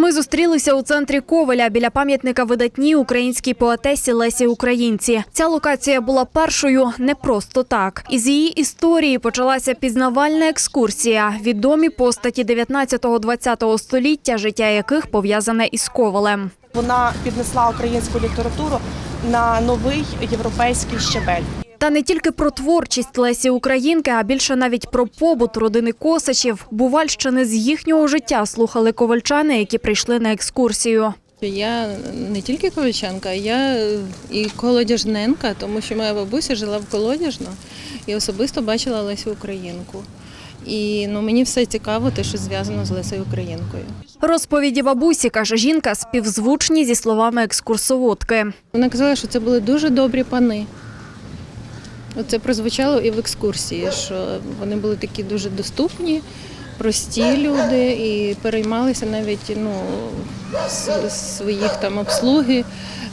Ми зустрілися у центрі Ковеля біля пам'ятника видатній українській поетесі Лесі Українці. Ця локація була першою не просто так. Із її історії почалася пізнавальна екскурсія. Відомі постаті 19-20 століття, життя яких пов'язане із Ковелем. Вона піднесла українську літературу на новий європейський щабель. Та не тільки про творчість Лесі Українки, а більше навіть про побут родини Косачів. Бувальщини з їхнього життя слухали ковальчани, які прийшли на екскурсію. Я не тільки колодячанка, я і колодяжненка, тому що моя бабуся жила в колодяжно і особисто бачила Лесю Українку. І ну, мені все цікаво, те, що зв'язано з Лесею Українкою. Розповіді бабусі, каже жінка, співзвучні зі словами екскурсоводки. Вона казала, що це були дуже добрі пани. Це прозвучало і в екскурсії, що вони були такі дуже доступні, прості люди і переймалися навіть ну, своїх там обслуги,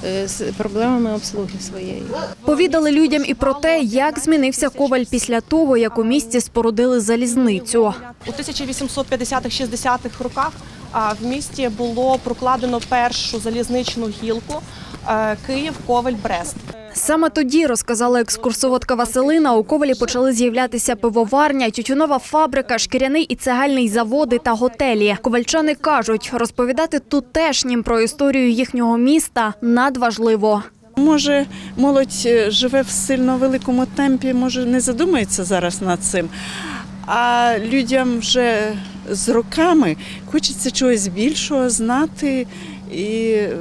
е, з проблемами обслуги своєї. Повідали людям і про те, як змінився Коваль після того, як у місті спорудили залізницю. У 1850-60-х роках а, в місті було прокладено першу залізничну гілку Київ, Ковель, Брест. Саме тоді, розказала екскурсоводка Василина, у Ковалі почали з'являтися пивоварня, тютюнова фабрика, шкіряний і цегельний заводи та готелі. Ковальчани кажуть, розповідати тутешнім про історію їхнього міста надважливо. Може, молодь е, живе в сильно великому темпі, може не задумається зараз над цим. А людям вже з роками хочеться чогось більшого знати і е,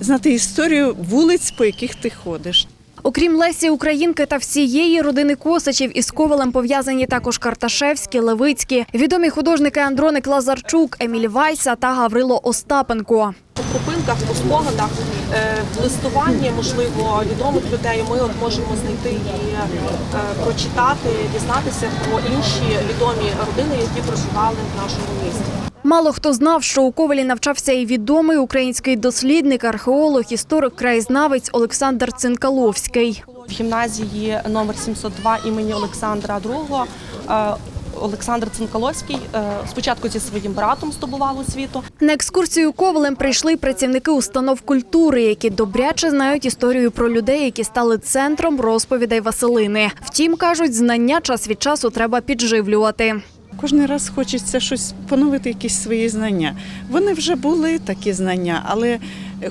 знати історію вулиць, по яких ти ходиш. Окрім Лесі Українки та всієї родини Косачів із Ковалем пов'язані також Карташевські, Левицькі, відомі художники Андроник Лазарчук, Еміль Вайса та Гаврило Остапенко. У крупинках, у спогадах, е, в листуванні, можливо, відомих людей ми от можемо знайти і е, прочитати, дізнатися про інші відомі родини, які проживали в нашому місті. Мало хто знав, що у Ковалі навчався і відомий український дослідник, археолог, історик, краєзнавець Олександр Цинкаловський. В гімназії номер 702 імені Олександра II е, Олександр Цинкаловський е, спочатку зі своїм братом здобував освіту. На екскурсію Ковалем прийшли працівники установ культури, які добряче знають історію про людей, які стали центром розповідей Василини. Втім, кажуть, знання час від часу треба підживлювати. Кожен раз хочеться щось поновити, якісь свої знання. Вони вже були такі знання, але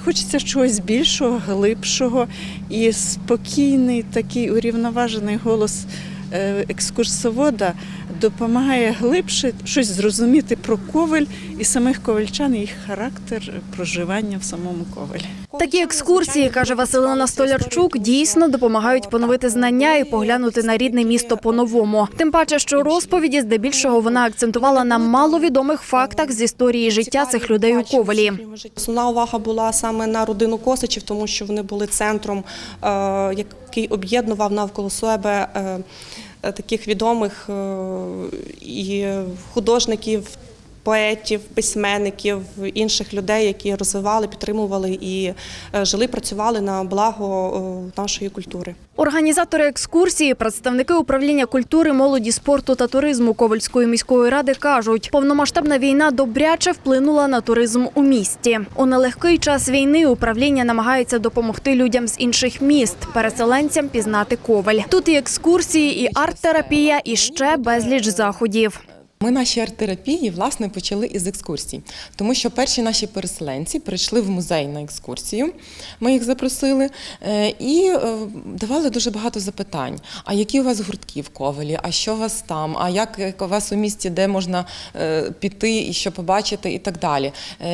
хочеться чогось більшого, глибшого і спокійний, такий урівноважений голос екскурсовода допомагає глибше щось зрозуміти про коваль і самих ковальчан, і їх характер проживання в самому ковалі. Такі екскурсії, каже Василина Столярчук, дійсно допомагають поновити знання і поглянути на рідне місто по-новому. Тим паче, що розповіді здебільшого вона акцентувала на маловідомих фактах з історії життя цих людей у Ковалі. Основна увага була саме на родину Косичів, тому що вони були центром, е, який об'єднував навколо себе е, е, таких відомих е, і художників. Поетів, письменників, інших людей, які розвивали, підтримували і е, жили, працювали на благо е, нашої культури. Організатори екскурсії, представники управління культури, молоді, спорту та туризму Ковальської міської ради кажуть, повномасштабна війна добряче вплинула на туризм у місті. У нелегкий час війни управління намагається допомогти людям з інших міст, переселенцям пізнати Коваль. Тут і екскурсії, і арт-терапія, і ще безліч заходів. Ми наші арт-терапії власне почали із екскурсій, тому що перші наші переселенці прийшли в музей на екскурсію. Ми їх запросили е, і е, давали дуже багато запитань. А які у вас гуртки в Ковалі? А що у вас там? А як у вас у місті, де можна е, піти і що побачити, і так далі.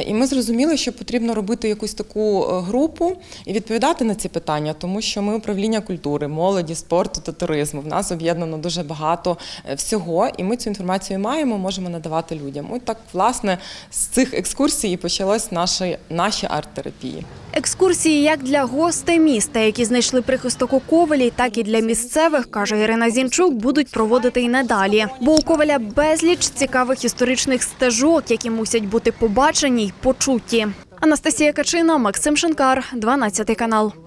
І ми зрозуміли, що потрібно робити якусь таку групу і відповідати на ці питання, тому що ми управління культури, молоді, спорту та туризму. В нас об'єднано дуже багато всього, і ми цю інформацію маємо, можемо надавати людям. От так, власне, з цих екскурсій і почалось наші, наші арт-терапії. Екскурсії як для гостей міста, які знайшли прихисток у Ковалі, так і для місцевих, каже Ірина Зінчук, будуть проводити і надалі. Бо у Коваля безліч цікавих історичних стежок, які мусять бути побачені й почуті. Анастасія Качина, Максим Шинкар, 12 канал.